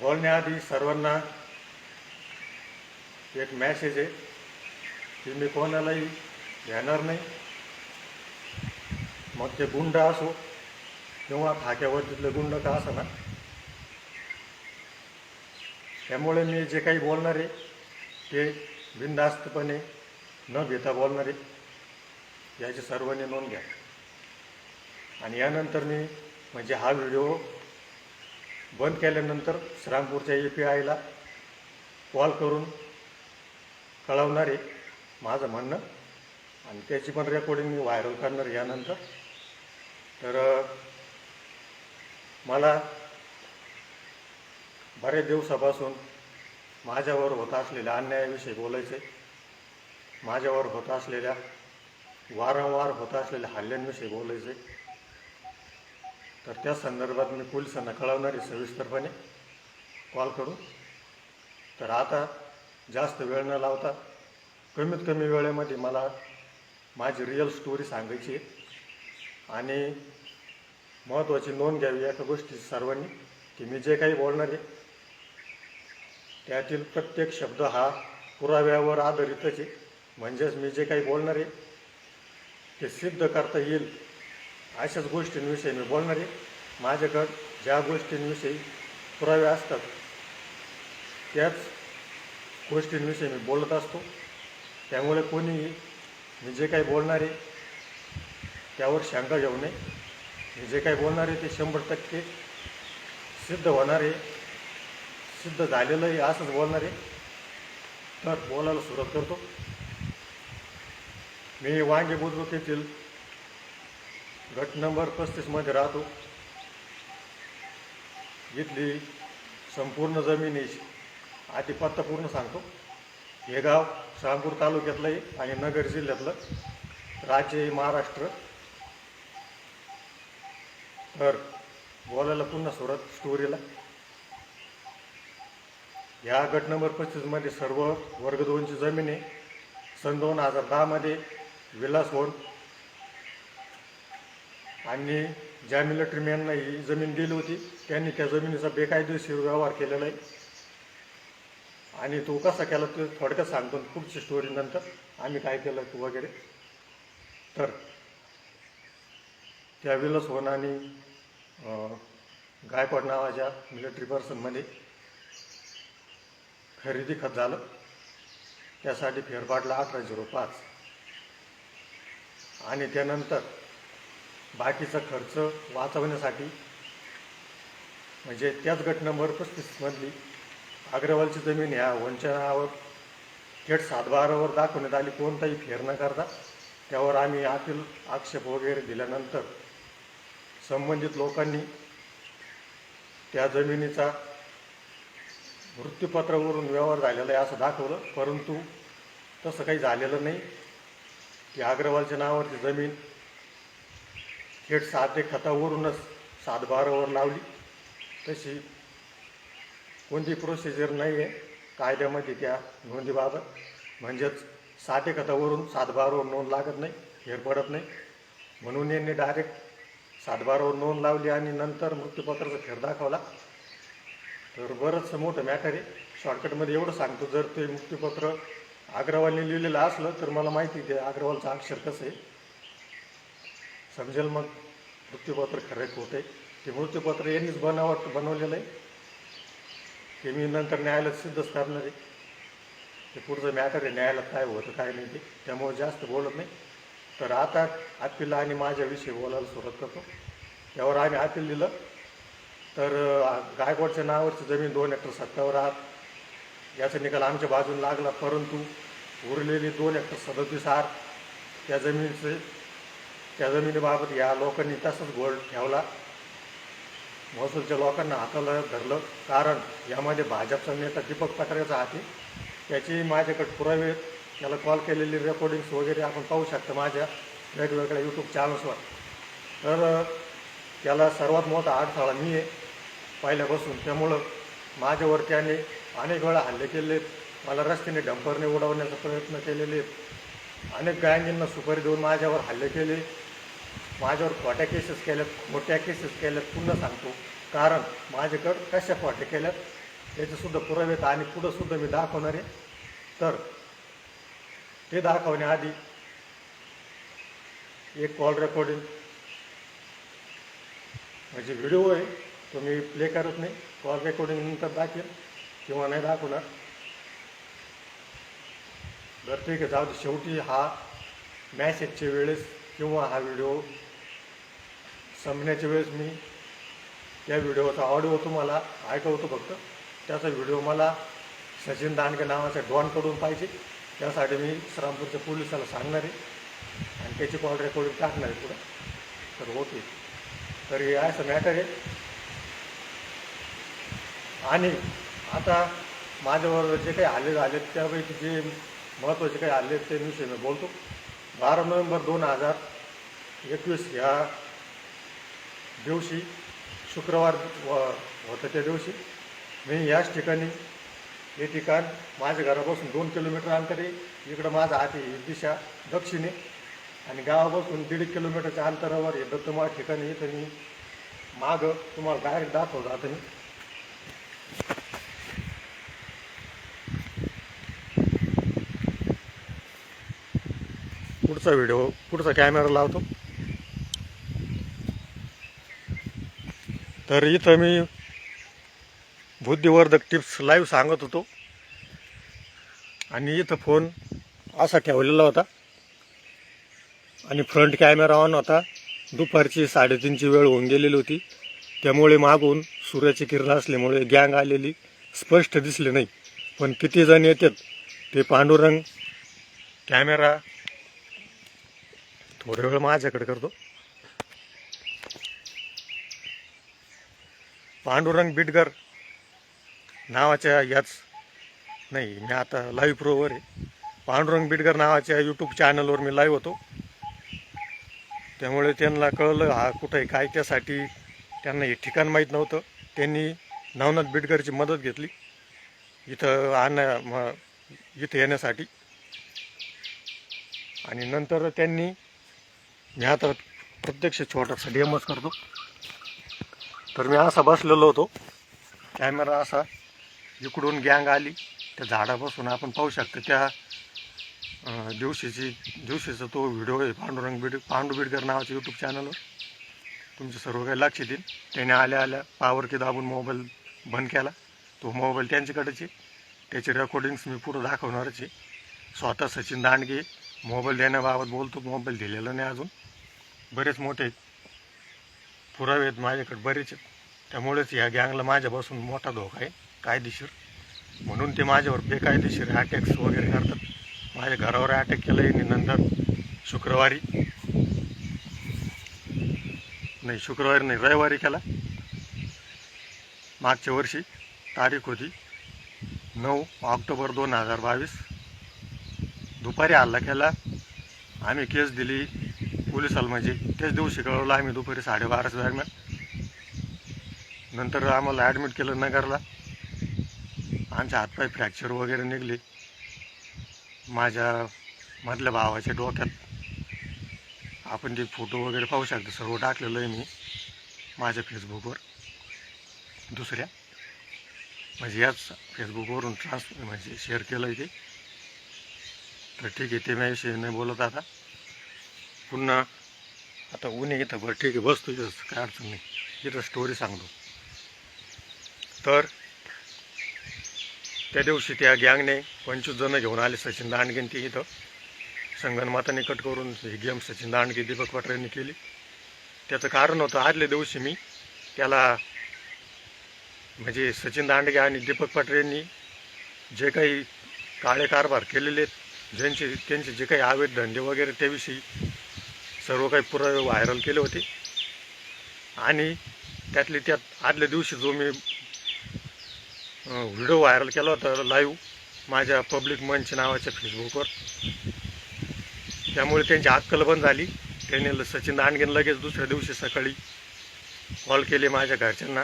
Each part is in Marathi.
बोलण्याआधी सर्वांना एक मॅसेज आहे की मी कोणालाही घेणार नाही. मग ते गुंड असो किंवा खाक्यावरतीतले गुंड का असं ना त्यामुळे मी जे काही बोलणार आहे ते बिनधास्तपणे न घेता बोलणार आहे. याची सर्वांनी नोंद घ्या. आणि यानंतर मी म्हणजे हा व्हिडिओ बंद केल्यानंतर श्रामपूरच्या ए पी आयला कॉल करून कळवणारे माझं म्हणणं आणि त्याची पण रेकॉर्डिंग मी व्हायरल करणार यानंतर. तर मला बऱ्याच दिवसापासून माझ्यावर होत असलेल्या अन्यायाविषयी बोलायचे माझ्यावर होत असलेल्या वारंवार होत असलेल्या हल्ल्यांविषयी बोलायचे तर त्या संदर्भात मी पोलिसांना कळवणारी सविस्तरपणे. कॉल करून तर आता जास्त वेळ न लावता कमीत कमी वेळेमध्ये मला माझी रिअल स्टोरी सांगायची आहे. आणि महत्त्वाची नोंद घ्यावी एका गोष्टी सर्वांनी की मी जे काही बोलणार आहे त्यातील प्रत्येक शब्द हा पुराव्यावर आधारितच आहे. म्हणजेच मी जे काही बोलणार आहे ते सिद्ध करता येईल. अशाच गोष्टींविषयी मी बोलणार आहे. माझ्याकडं ज्या गोष्टींविषयी पुरावे असतात त्याच गोष्टींविषयी मी बोलत असतो. त्यामुळे कोणीही मी जे काही बोलणार आहे त्यावर शंका घेऊ नये. मी जे काही बोलणार आहे ते शंभर टक्के सिद्ध होणार आहे. सिद्ध झालेलं आहे असंच बोलणार आहे. तर बोलायला सुरुवात करतो. मी वांगे बुद्रुक येथील गट नंबर पस्तीसमध्ये राहतो. इथली संपूर्ण जमीन आधी पत्ता पूर्ण सांगतो. हे गाव शहापूर तालुक्यातलं आहे आणि नगर जिल्ह्यातलं. राज्य महाराष्ट्र. तर बोलायला पुन्हा सुरत स्टोरीला ह्या गट नंबर पस्तीसमध्ये सर्व वर्ग दोनची जमीन आहे सन दोन हजार दहामध्ये विलास होऊन आणि ज्या मिलिटरीमॅननं ही जमीन दिली होती त्यांनी त्या जमिनीचा बेकायदेशीर व्यवहार केलेला आहे. आणि तो कसा केला ते थोडक्यात सांगतो पुढची स्टोरी नंतर आम्ही काय केलं वगैरे. तर त्या विलास होनानी गायकवाड नावाच्या मिलिटरी पर्सनमध्ये खरेदी खत झालं. त्यासाठी फेरफाटला अकरा झिरो पाच आणि त्यानंतर बाकीचा खर्च वाचवण्यासाठी. म्हणजे त्याच गट नंबर पस्तीसमधली अग्रवालची जमीन ह्या वंचनावर थेट सातबारावर दाखवण्यात आली. कोणताही फेर न करता त्यावर आम्ही आतील आक्षेप वगैरे दिल्यानंतर संबंधित लोकांनी त्या जमिनीचा मृत्यूपत्रावरून व्यवहार झालेला आहे असं दाखवलं. परंतु तसं काही झालेलं नाही. की अग्रवालच्या नावावरची जमीन थेट साधे खतावरूनच सातबारावर लावली. तशी कोणती प्रोसिजर नाही आहे कायद्यामध्ये त्या नोंदीबाबत म्हणजेच साते खतावरून सातबारावर नोंद लागत नाही हेर पडत नाही. म्हणून यांनी डायरेक्ट सातबारावर नोंद लावली आणि नंतर मृत्यूपत्राचा फेर दाखवला. तर बरंचसं मोठं मॅटर आहे. शॉर्टकटमध्ये एवढं सांगतो जर ते मृत्यूपत्र अग्रवालने लिहिलेलं असलं तर मला माहिती आहे ते अग्रवालचं अक्षर कसं आहे. समजेल मग. मृत्यूपत्र खरे खोटं. आहे ते मृत्यूपत्र यांनीच बनावट बनवलेलं आहे. ते मी नंतर न्यायालयात सिद्धच करणार आहे. ते पुढचं मॅटर आहे न्यायालयात काय होतं काय नाही ते. त्यामुळे जास्त बोलत नाही. तर आता अपील आणि माझ्याविषयी बोलायला सुरुवात करतो. त्यावर आम्ही अपील दिलं. तर गायकवाडच्या नावावरची जमीन दोन हेक्टर सत्तावर आहात. याचा निकाल आमच्या बाजूला लागला. परंतु उरलेली दोन हेक्टर सदतीस आहात. त्या जमिनीचे त्या जमिनीबाबत या लोकांनी तसंच गोल ठेवला. महसूलच्या लोकांना हाताला धरलं. कारण यामध्ये भाजपचा नेता दीपक पठारेचा हाती. त्याची माझ्याकडे पुरावे त्याला कॉल केलेली रेकॉर्डिंग्स वगैरे आपण पाहू शकतो माझ्या वेगवेगळ्या यूट्यूब चॅनल्सवर तर त्याला सर्वात मोठा अडथळा मी आहे पहिल्यापासून. त्यामुळं माझ्यावर त्याने अनेक वेळा हल्ले केले. मला रस्त्याने डंपरने उडवण्याचा प्रयत्न केलेले. आहेत. अनेक गायंगींना सुपारी देऊन माझ्यावर हल्ले केले. माझ्यावर खोट्या केसेस केल्यात मोठ्या केसेस केल्यात पुन्हा सांगतो. कारण माझ्याकडं कशा खोट्या केल्यात त्याचेसुद्धा पुरावे आहेत आणि पुढंसुद्धा मी दाखवणार आहे. तर ते दाखवण्याआधी एक कॉल रेकॉर्डिंग म्हणजे व्हिडिओ आहे तो मी प्ले करत नाही. कॉल रेकॉर्डिंग नंतर दाखेल किंवा नाही दाखवणार. बरं ठीक आहे. जाऊ दे. शेवटी हा मॅसेजच्या वेळेस किंवा हा व्हिडिओ संपण्याच्या वेळेस मी या व्हिडिओचा ऑडिओ तुम्हाला ऐकवतो फक्त. त्याचा व्हिडिओ मला सचिन दांडगे नावाच्या डॉनकडून पाहिजे. त्यासाठी मी श्रामपूरच्या पोलिसाला सांगणार आहे. आणि त्याची कॉल रेकॉर्डिंग टाकणार आहे पुढं. तर होते तर हे असं मॅटर आहे. आणि आता माझ्यावर जे काही हल्ले झाले त्यापैकी जे महत्त्वाचे काही हल्ले आहेत ते विषयी मी बोलतो. बारा नोव्हेंबर दोन हजार एकवीस ह्या दिवशी शुक्रवार व होतं त्या दिवशी. मी याच ठिकाणी हे ठिकाण माझ्या घरापासून दोन किलोमीटर अंतर आहे इकडं माझा हाती ही दिशा दक्षिणे आणि गावापासून दीड किलोमीटरच्या अंतरावर हे दत्तमाळ ठिकाणी इथं मी मागं तुम्हाला डायरेक्ट दाखवतो आता मी. पुढचा व्हिडिओ पुढचा कॅमेरा लावतो. तर इथं मी बुद्धिवर्धक टिप्स लाईव्ह सांगत होतो. आणि इथं फोन असा ठेवलेला होता. आणि फ्रंट कॅमेरा ऑन होता. दुपारची साडेतीनची वेळ होऊन गेलेली होती. त्यामुळे मागून सूर्याची किरण असल्यामुळे गँग आलेली स्पष्ट दिसली नाही. पण किती जण येतात ते पांडुरंग कॅमेरा थोडा वेळ माझ्याकडे करतो. पांडुरंग बिटगर नावाच्या याच नाही मी आता लाईव्ह प्रोवर आहे. पांडुरंग बिटगर नावाच्या यूट्यूब चॅनलवर मी लाईव्ह होतो. त्यामुळे त्यांना कळलं हा कुठं आहे काय त्यासाठी त्यांना हे ठिकाण माहीत नव्हतं. त्यांनी नवनाथ बिडगरची मदत घेतली. इथं आणण्या म इथं येण्यासाठी. आणि नंतर त्यांनी मी आता प्रत्यक्ष छोटासा डेमच करतो. तर मी असा बसलेलो होतो. कॅमेरा असा इकडून गँग आली. त्या झाडापासून आपण पाहू शकतो त्या दिवशीची दिवशीचा तो व्हिडिओ आहे पांडुरंग बिड पांडू बिडकर नावाच्या यूट्यूब चॅनलवर तुमचं सर्व काही लक्ष देईल त्याने आल्या आल्या पावरती दाबून मोबाईल बंद केला. तो मोबाईल त्यांच्याकडेच त्याचे रेकॉर्डिंग्स मी पुढं दाखवणारच आहे. स्वतः सचिन दांडगे मोबाईल देण्याबाबत बोलतो मोबाईल दिलेला नाही अजून. बरेच मोठे पुरावे आहेत माझ्याकडे बरेच आहेत. त्यामुळेच ह्या गँगला माझ्यापासून मोठा धोका आहे. कायदेशीर. म्हणून ते माझ्यावर बेकायदेशीर अटॅक्स वगैरे करतात. माझ्या घरावर अटॅक केलं आहे नंतर शुक्रवारी नाही शुक्रवारी नाही रविवारी केला. मागच्या वर्षी तारीख होती नऊ ऑक्टोबर दोन हजार बावीस. दुपारी हल्ला केला. आम्ही केस दिली. पोलीस म्हणजे त्याच दिवशी कळवलं आम्ही दुपारी साडेबाराच्या दरम्यान. नंतर आम्हाला ॲडमिट केलं नगरला. आमचे हातपाय फ्रॅक्चर वगैरे निघले. माझ्या मधल्या भावाच्या डोक्यात आपण ते फोटो वगैरे पाहू शकतो सर्व टाकलेलं आहे मी माझ्या फेसबुकवर. दुसऱ्या म्हणजे याच फेसबुकवरून ट्रान्स म्हणजे शेअर केलं आहे ते. तर ठीक आहे ते मी विषयी नाही बोलत आता. पुन्हा आता ऊन आहे इथं बरं ठीक आहे बसतो इथं काय अडचण नाही. इथं स्टोरी सांगतो. तर त्या दिवशी त्या गँगने पंचवीस जणं घेऊन आले सचिन दांडगेन ती इथं. संगणमाताने कट करून ही गेम सचिन दांडगे दीपक पटरे केली. त्याचं कारण होतं आदल्या दिवशी मी त्याला म्हणजे सचिन दांडगे आणि दीपक पटरे जे काही काळे कारभार केलेले आहेत ज्यांचे त्यांचे जे काही आवेद धंदे वगैरे त्याविषयी सर्व काही पुरावे व्हायरल केले होते. आणि त्यातले त्यात आदल्या दिवशी जो मी व्हिडिओ व्हायरल केला होता लाईव्ह माझ्या पब्लिक मंच नावाच्या फेसबुकवर त्यामुळे त्यांची अक्कल बंद झाली. त्यांनी ल- सचिन दांडगेन लगेच दुसऱ्या दिवशी सकाळी कॉल केले माझ्या घरच्यांना.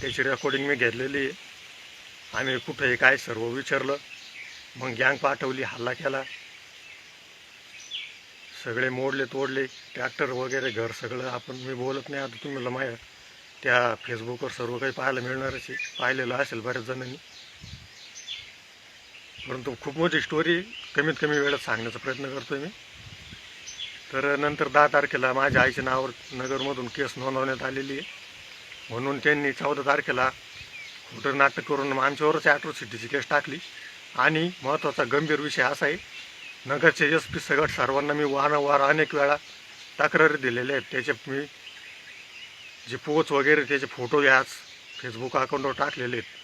त्याची रेकॉर्डिंग मी घेतलेली आहे. आम्ही कुठे आहे काय सर्व विचारलं. मग गँग पाठवली हल्ला केला. सगळे मोडले तोडले ट्रॅक्टर वगैरे घर सगळं आपण मी बोलत नाही आता तुम्हाला माहीत त्या फेसबुकवर सर्व काही पाहायला मिळणारच आहे. पाहिलेलं असेल बऱ्याच जणांनी. परंतु खूप मोठी स्टोरी कमीत कमी वेळात सांगण्याचा प्रयत्न करतोय मी. तर नंतर दहा तारखेला माझ्या आईच्या नावावर नगरमधून केस नोंदवण्यात आलेली आहे. म्हणून त्यांनी चौदा तारखेला खोटं नाटक करून आमच्यावरच ॲट्रोसिटीची केस टाकली. आणि महत्त्वाचा गंभीर विषय असा आहे नगरचे एस पी सगट सर्वांना मी वारंवार अनेक वेळा तक्रारी दिलेल्या आहेत. त्याचे मी जे पोच वगैरे त्याचे फोटो याच फेसबुक अकाउंटवर टाकलेले आहेत.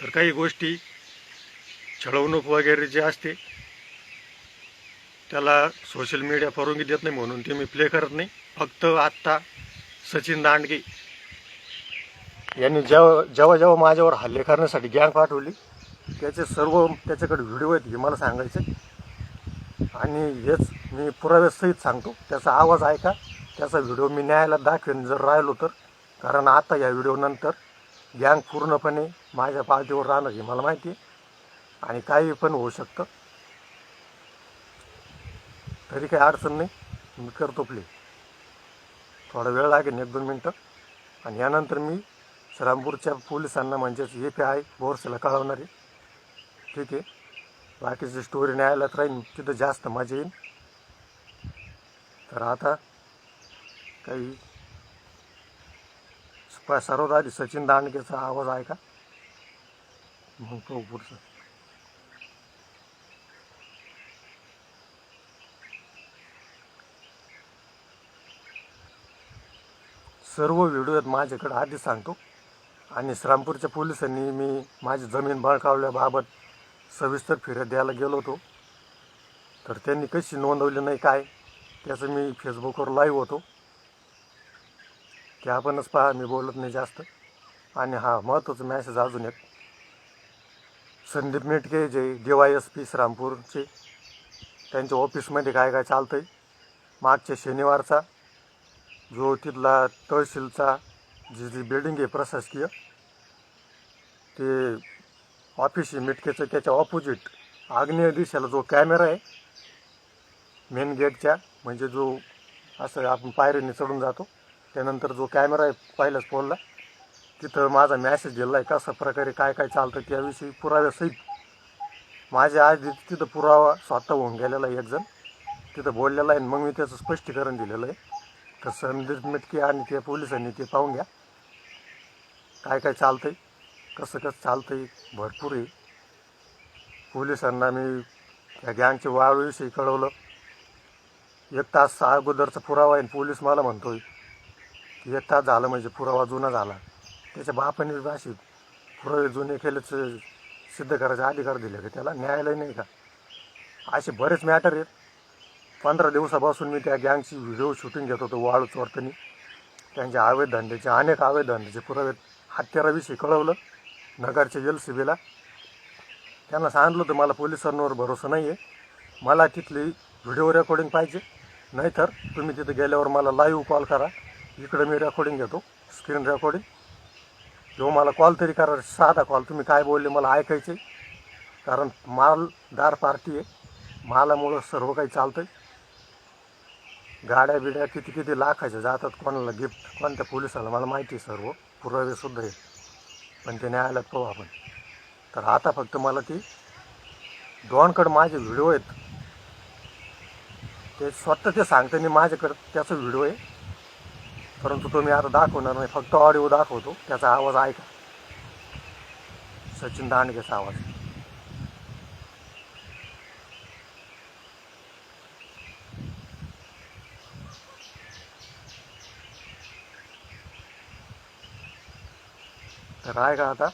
तर काही गोष्टी छळवणूक वगैरे जे असते त्याला सोशल मीडिया परवानगी देत नाही म्हणून ते मी प्ले करत नाही. फक्त आत्ता सचिन दांडगे यांनी जेव्हा जेव्हा जेव्हा माझ्यावर हल्ले करण्यासाठी गँग पाठवली त्याचे सर्व त्याच्याकडे व्हिडिओ आहेत हे मला सांगायचे. आणि हेच मी पुराव्यासहित सांगतो. त्याचा आवाज ऐका. त्याचा व्हिडिओ मी न्यायाला दाखवेन जर राहिलो तर. कारण आता या व्हिडिओनंतर गँग पूर्णपणे माझ्या पार्टीवर राहणार हे मला माहिती आहे. आणि काही पण होऊ शकतं. तरी काही अडचण नाही. मी करतो प्ले थोडा वेळ लागेल एक दोन मिनटं. आणि यानंतर मी श्रामपूरच्या पोलिसांना म्हणजेच ए पी आय बोर्सला कळवणार आहे. ठीक आहे. बाकीची स्टोरी न्यायालयात राहील तिथं जास्त मजा येईल तर आता काही सर्वात आधी सचिन दांडगेचा आवाज आहे का मग तो पुढचं. सर्व व्हिडिओ आहेत माझ्याकडे आधीच सांगतो. आणि श्रामपूरच्या पोलिसांनी मी माझी जमीन बळकावल्याबाबत सविस्तर फिर्या द्यायला गेलो होतो. तर त्यांनी कशी नोंदवली नाही काय त्याचं मी फेसबुकवर लाईव्ह होतो. ते आपणच पहा मी बोलत नाही जास्त. आणि हा महत्त्वाचा मॅसेज अजून एक. संदीप मेटके जे डी वाय एस पी श्रामपूरचे त्यांच्या ऑफिसमध्ये काय काय चालतं आहे मागच्या शनिवारचा जो तिथला तहसीलचा जी जी बिल्डिंग आहे प्रशासकीय ते ऑफिस आहे मिटकेचं त्याच्या ऑपोजिट आग्नेय दिशेला जो कॅमेरा आहे मेन गेटच्या म्हणजे जो असं आपण पायरीने चढून जातो त्यानंतर जो कॅमेरा आहे पहिल्याच फोनला तिथं माझा मॅसेज दिला आहे कशा प्रकारे काय काय चालतं त्याविषयी पुराव्यासहित माझ्या आज तिथं पुरावा स्वतः होऊन गेलेला आहे एकजण. तिथं बोललेला आहे आणि मग मी त्याचं स्पष्टीकरण दिलेलं आहे. तर संदीप मिटके आणि त्या पोलिसांनी ते पाहून घ्या. काय काय चालतं आहे कसं कसं चालतं आहे भरपूर आहे. पोलिसांना मी त्या गँगच्या वाळूविषयी कळवलं. एक तास अगोदरचा पुरावा आहे आणि पोलीस मला म्हणतोय की एक तास झालं म्हणजे पुरावा जुना झाला. त्याच्या बापाने अशी पुरावे जुने केलेच सिद्ध करायचे अधिकार दिले का त्याला? न्यायालय नाही का? असे बरेच मॅटर आहेत. पंधरा दिवसापासून मी त्या गँगची व्हिडिओ शूटिंग घेत होतो वाळू चोरतानी त्यांच्या अवैध धंद्याचे अनेक अवैध धंद्याचे पुरावे हत्याराविषयी कळवलं. नगरच्या एल सी बीला त्यांना सांगितलं होतं मला पोलिसांवर भरोसा नाही आहे मला तिथली व्हिडिओ रेकॉर्डिंग पाहिजे. नाहीतर तुम्ही तिथं गेल्यावर मला लाईव्ह कॉल करा. इकडं मी रेकॉर्डिंग घेतो स्क्रीन रेकॉर्डिंग. किंवा मला कॉल तरी करा साधा कॉल. तुम्ही काय बोलले मला ऐकायचे कारण मालदार पार्टी आहे. मालामुळं सर्व काही चालतंय. गाड्या बिड्या किती किती लाखाच्या जातात कोणाला गिफ्ट कोणत्या पोलिसाला मला माहिती आहे सर्व. पुरावेसुद्धा आहे पण ते न्यायालयात पाहू आपण. तर आता फक्त मला ती दोनकडं माझे व्हिडिओ आहेत. ते स्वतः ते सांगताना माझ्याकडं त्याचा व्हिडिओ आहे. परंतु तो मी आता दाखवणार नाही फक्त ऑडिओ दाखवतो. त्याचा आवाज ऐका. सचिन दांडगेचा आवाज. तर आहे का आता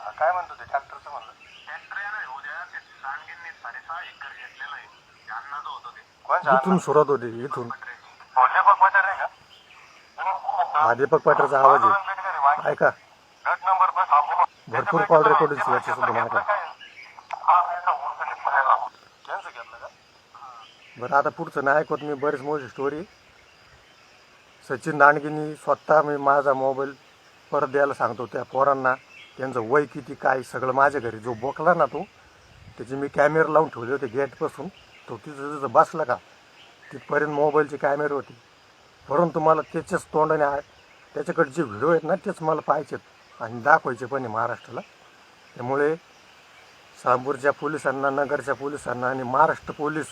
हा, काय म्हणतो ते ट्रॅक्टरचं म्हणलं इथून सुरुवात होती इथून. हा दीपक पाटरचा आवाज आहे. ऐका. भरपूर कॉल रेकॉर्डिंग याची सुद्धा माझ्याकडे बरं आता पुढचं नाही ऐकत मी बरेच मोठी स्टोरी सचिन दांडगेनी स्वतः मी माझा मोबाईल परत द्यायला सांगतो त्या पोरांना. त्यांचं वय किती काय सगळं माझ्या घरी. जो बोकला ना तो त्याचे मी कॅमेरे लावून ठेवले होते गेटपासून तो तिथं तिथं बसला का? तिथपर्यंत मोबाईलचे कॅमेरे होते. परंतु मला त्याच्याच तोंडाने त्याच्याकडे जे व्हिडिओ आहेत ना तेच मला पाहायचेत आणि दाखवायचे पण आहे महाराष्ट्राला. त्यामुळे सांबूरच्या पोलिसांना नगरच्या पोलिसांना आणि महाराष्ट्र पोलीस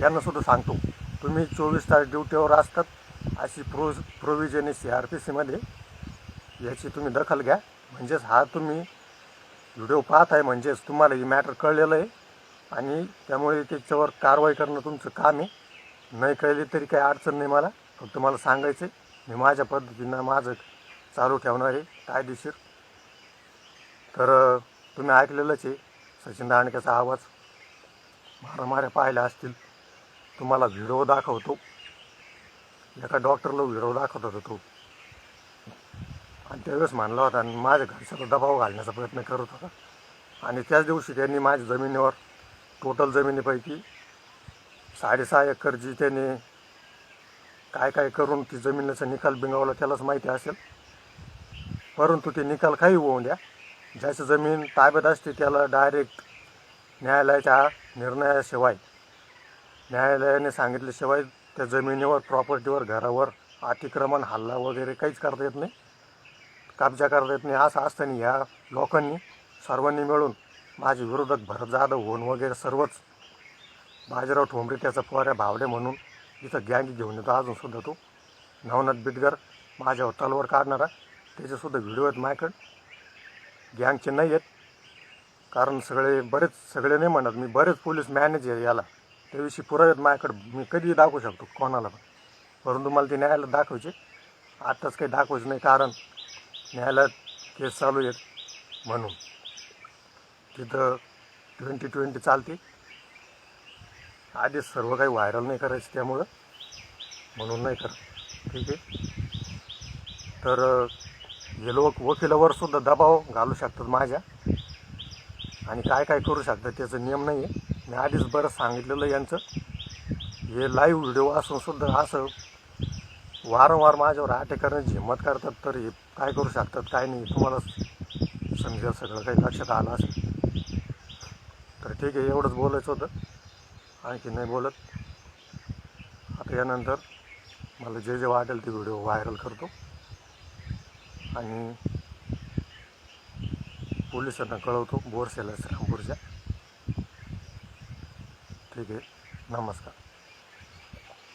यांनासुद्धा सांगतो तुम्ही चोवीस तास ड्युटीवर असतात अशी pro provision C R P सीमध्ये याची तुम्ही दखल घ्या. म्हणजेच हा तुम्ही व्हिडिओ पाहत आहे म्हणजेच तुम्हाला ही मॅटर कळलेलं आहे. आणि त्यामुळे त्याच्यावर कारवाई करणं तुमचं काम आहे. नाही कळली तरी काही अडचण नाही मला. फक्त मला सांगायचं आहे मी माझ्या पद्धतीनं माझं चालू ठेवणार आहे कायदेशीर. तर तुम्ही ऐकलेलंच आहे सचिन दांडक्याचा आवाज. मारामाऱ्या पाहिल्या असतील. तुम्हाला व्हिडिओ दाखवतो. एका डॉक्टरला व्हिडिओ दाखवत होता तो. आणि त्यावेळेस म्हणला होता आणि माझ्या घरच्याला दबाव घालण्याचा प्रयत्न करत होता. आणि त्याच दिवशी त्यांनी माझ्या जमिनीवर टोटल जमिनीपैकी साडेसहा एकर जी त्याने काय काय करून ती जमिनीचा निकाल बिंगावला त्यालाच माहिती असेल. परंतु ते निकाल काही होऊन द्या. ज्याची जमीन ताब्यात असते त्याला डायरेक्ट न्यायालयाच्या निर्णयाशिवाय न्यायालयाने सांगितल्याशिवाय त्या जमिनीवर प्रॉपर्टीवर घरावर अतिक्रमण हल्ला वगैरे काहीच करता येत नाही. कब्जा करता येत नाही. असं असताना ह्या लोकांनी सर्वांनी मिळून माझे विरोधक भरत जाधव होऊन वगैरे सर्वच. बाजीराव ठोंबरे त्याचा पोऱ्या भावडे म्हणून इथं गँग घेऊन येतो. अजूनसुद्धा तो नवनाथ बिटगर माझ्यावर तलवार काढणारा. त्याचेसुद्धा व्हिडिओ आहेत माझ्याकडे. गँगचे नाही आहेत. कारण सगळे बरेच सगळे नाही म्हणत. मी बरेच पोलीस मॅनेज आहे याला. त्याविषयी पुरावे आहेत माझ्याकडे. मी कधीही दाखवू शकतो कोणाला पण. परंतु मला ते न्यायालयात दाखवायचे. आत्ताच काही दाखवायचं नाही कारण न्यायालयात केस चालू आहेत म्हणून. तिथं ट्वेंटी ट्वेंटी चालते. आधीच सर्व काही व्हायरल नाही करायचं त्यामुळं. म्हणून नाही करत. ठीक आहे? तर हे लोक वकिलावर सुद्धा दबाव घालू शकतात माझ्या. आणि काय काय करू शकतात त्याचं नियम नाही आहे मी आधीच बरं सांगितलेलं यांचं. हे लाईव्ह व्हिडिओ असूनसुद्धा असं वारंवार माझ्यावर अटॅक करण्याची हिंमत करतात तर हे काय करू शकतात काय नाही तुम्हाला समजेल सगळं. काही लक्षात आलं असेल. ठीक आहे एवढंच बोलायचं होतं. आणखी नाही बोलत. आता यानंतर मला जे जे वाटेल ते व्हिडिओ व्हायरल करतो. आणि पोलिसांना कळवतो बोरसेला रामपूरच्या. ठीक आहे नमस्कार.